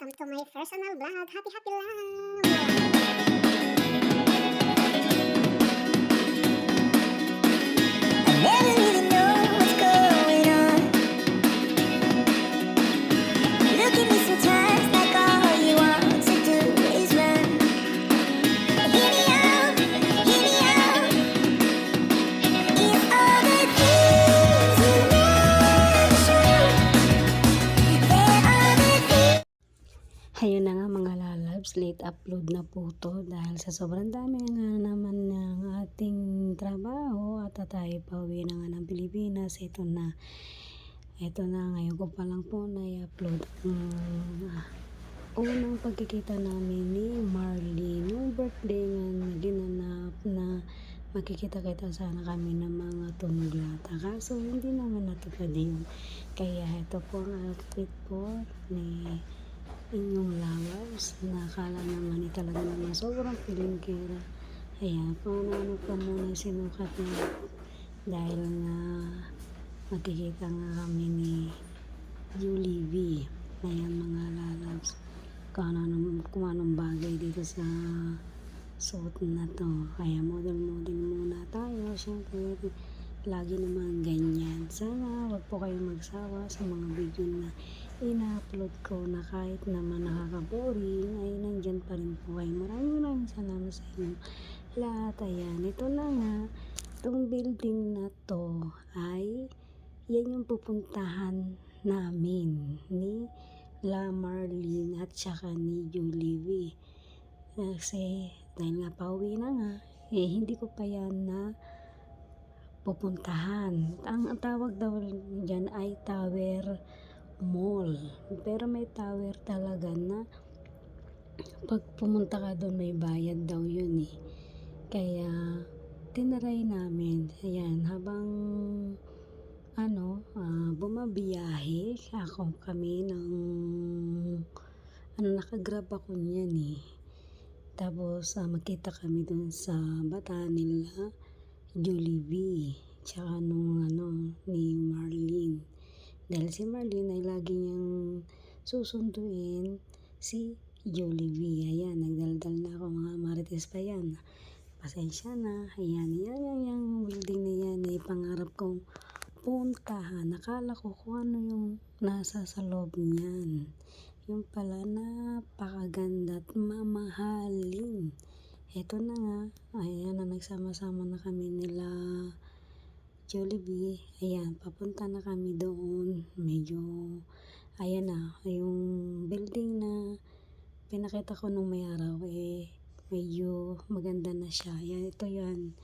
Welcome to my personal vlog. Happy, happy lang! Ayun na nga mga lalabs, late upload na po to dahil sa sobrang dami nga naman ng ating trabaho at tayo pa uwi na nga ng Pilipinas. Ito na, ito na ngayon ko pa lang po na i-upload ang ah, unang pagkikita namin ni Marlene. Yung birthday nga na ginanap na makikita-kita sana kami ng mga tunuglata. Kaso hindi naman natupad yun. Kaya ito po ang outfit po ni inyong lawas. Nakala naman ni talaga naman sobrang pilingkira. Ayan, paano ano pa muna sinukat niya. Dahil nga magkikita nga kami ni Julie V. Ayan mga lalabs. Kung, ano, kung anong bagay dito sa suot na to. Kaya model-model muna tayo. Siyempre, lagi naman ganyan. Sana wag po kayong magsawa sa mga video na ina-upload ko na kahit naman nakaka-boring ay nandyan pa rin po kayo. Maraming maraming salamat sa inyo lahat. Ayan, ito na nga. Itong building na to ay yan yung pupuntahan namin ni La Marlene at saka ni Julie. Kasi dahil nga pauwi na nga, eh hindi ko pa yan na pupuntahan. Ang tawag daw dyan ay Tower Mall. Pero may tower talaga na pag pumunta ka doon may bayad daw yun eh. Kaya tinaray namin. Ayan, habang ano, ah, bumabiyahe ako kami ng ano, nakagrab ako niyan eh. Tapos ah, magkita kami dun sa bata nila Julie V. Tsaka nung ano, ni Marlene. Dahil si Marlene ay lagi niyang susunduin si Jollibee. Ayan, nagdaldal na ako mga marites pa yan. Pasensya na. Ayan, yan, yan, yung building na yan ay pangarap kong puntahan. Nakala ko kung ano yung nasa sa loob niyan. Yung pala napakaganda at mamahalin. Eto na nga. Ayan na nagsama-sama na kami nila Jollibee. Ayan, papunta na kami doon. Medyo, ayan na, yung building na pinakita ko nung may araw, eh, medyo maganda na siya. Ayan, ito yan.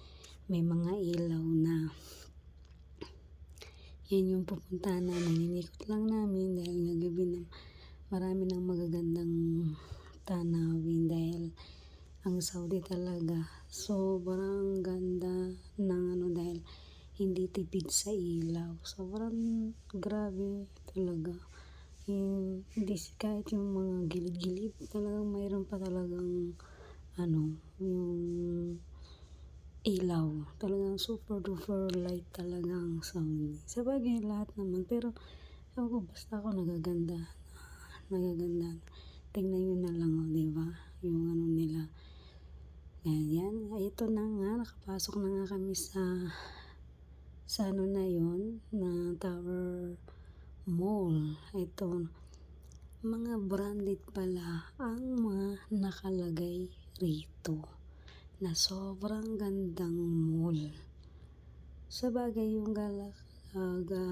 May mga ilaw na. Yan yung pupuntahan namin. Inikot lang namin dahil nga gabi na marami ng magagandang tanawin dahil ang Saudi talaga sobrang ganda ng ano dahil hindi tipid sa ilaw. Sobrang grabe talaga. Yung, hindi kahit yung mga gilid-gilid talagang mayroon pa talagang ano, yung ilaw. Talagang super duper light talaga ang Saudi. Sa bagay lahat naman pero ewan ko basta ako nagaganda. Nagaganda. Tingnan nyo na lang, oh, di ba? Yung ano nila. Yan, yan. Ito na nga. Nakapasok na nga kami sa sa ano na yon na Tower Mall. Ito, mga branded pala ang mga nakalagay rito na sobrang gandang mall. Sa bagay yung gala, uh, ga,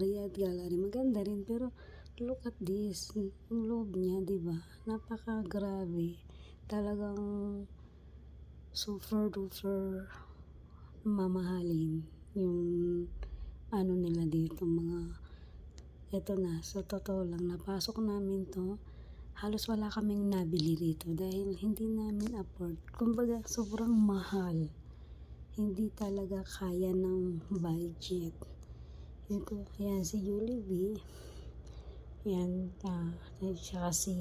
Riyadh Gallery, maganda rin pero look at this, yung loob niya, di ba? Napaka grabe. Talagang super duper mamahalin yung ano nila dito mga eto na sa totoo lang napasok namin to halos wala kaming nabili rito dahil hindi namin afford. Kumbaga sobrang mahal. Hindi talaga kaya ng budget. Yun ko yan si Julie B yan uh, siya si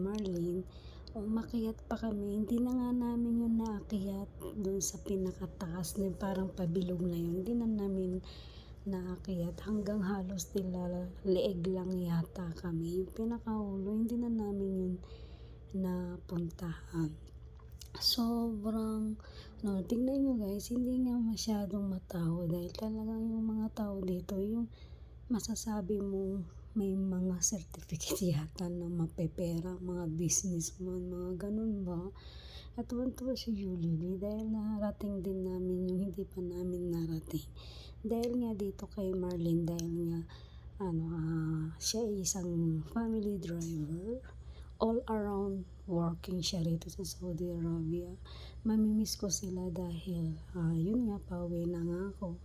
Marlene umakyat pa kami, hindi na nga namin yung naakyat doon sa pinakataas na parang pabilog na yun. Hindi na namin naakyat hanggang halos nila leeg lang yata kami. Yung pinakaulo, hindi na namin na puntahan. Sobrang, no, tingnan nyo guys, hindi nga masyadong matao dahil talagang yung mga tao dito, yung masasabi mo may mga certificate yata na mapepera, mga businessman, mga ganun ba? At tuwan-tuwa si Julie dahil narating din namin yung hindi pa namin narating. Dahil nga dito kay Marlene, dahil nga ano, ah, siya ay isang family driver. All around working siya rito sa Saudi Arabia. Mamimiss ko sila dahil ah, yun nga, pauwi na nga ako.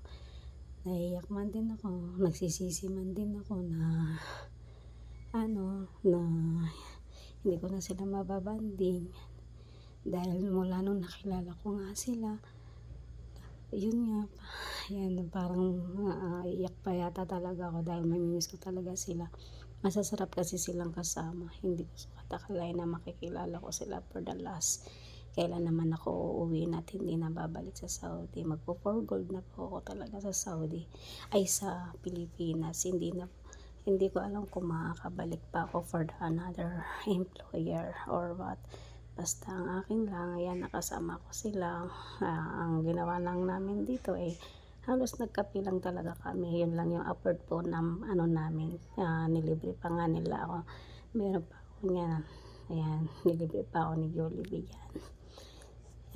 Naiyak man din ako, nagsisisi man din ako na ano, na hindi ko na sila mababanding. Dahil mula nung nakilala ko nga sila, yun nga, yan, parang iyak pa yata talaga ako dahil mamimiss ko talaga sila. Masasarap kasi silang kasama. Hindi ko sukat akalain na makikilala ko sila for the last. Kailan naman ako uuwi at hindi na babalik sa Saudi. Magpo for gold na po ako talaga sa Saudi. Ay sa Pilipinas. Hindi na hindi ko alam kung makakabalik pa ako for the another employer or what. Basta ang akin lang, ayan, nakasama ko sila. Ah, ang ginawa lang namin dito ay halos nagkape lang talaga kami. Yun lang yung upward po ng ano namin. Ah, nilibre pa nga nila ako. Meron pa ako niyan. Ayan, nilibre pa ako ni Jollibee yan.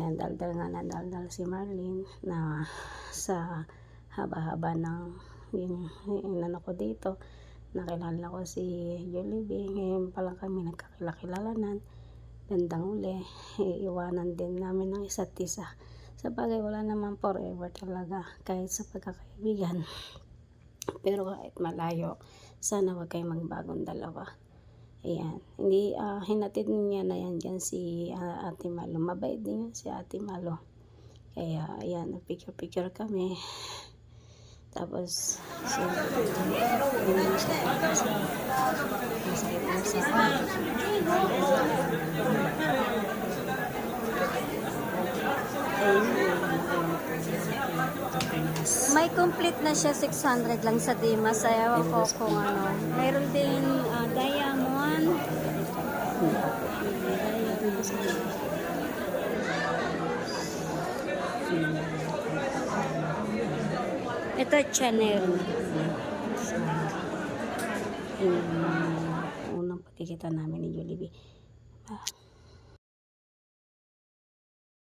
Ayan, daldal nga na daldal si Marlene na sa haba-haba ng yung, yung ano ko dito. Nakilala ko si Jollibee. Ngayon pa lang kami nagkakilala-kilalanan bandang uli, iiwanan din namin ng isa't isa. Sa bagay, wala naman forever talaga, kahit sa pagkakaibigan. Pero kahit malayo, sana wag kayong magbagong dalawa. Ayan. Hindi, ah, hinatid niya na yan dyan si ah, Ate Malo. Mabait din yan si Ate Malo. Kaya, ayan, picture-picture kami. Tapos, siya. Nasa nasa May complete na siya 600 lang sa Dimas. Ayaw ko kung ano. Mayroon din ah, diamond. Ito Chanel. yung unang pagkikita namin ni Jollibee. Ah,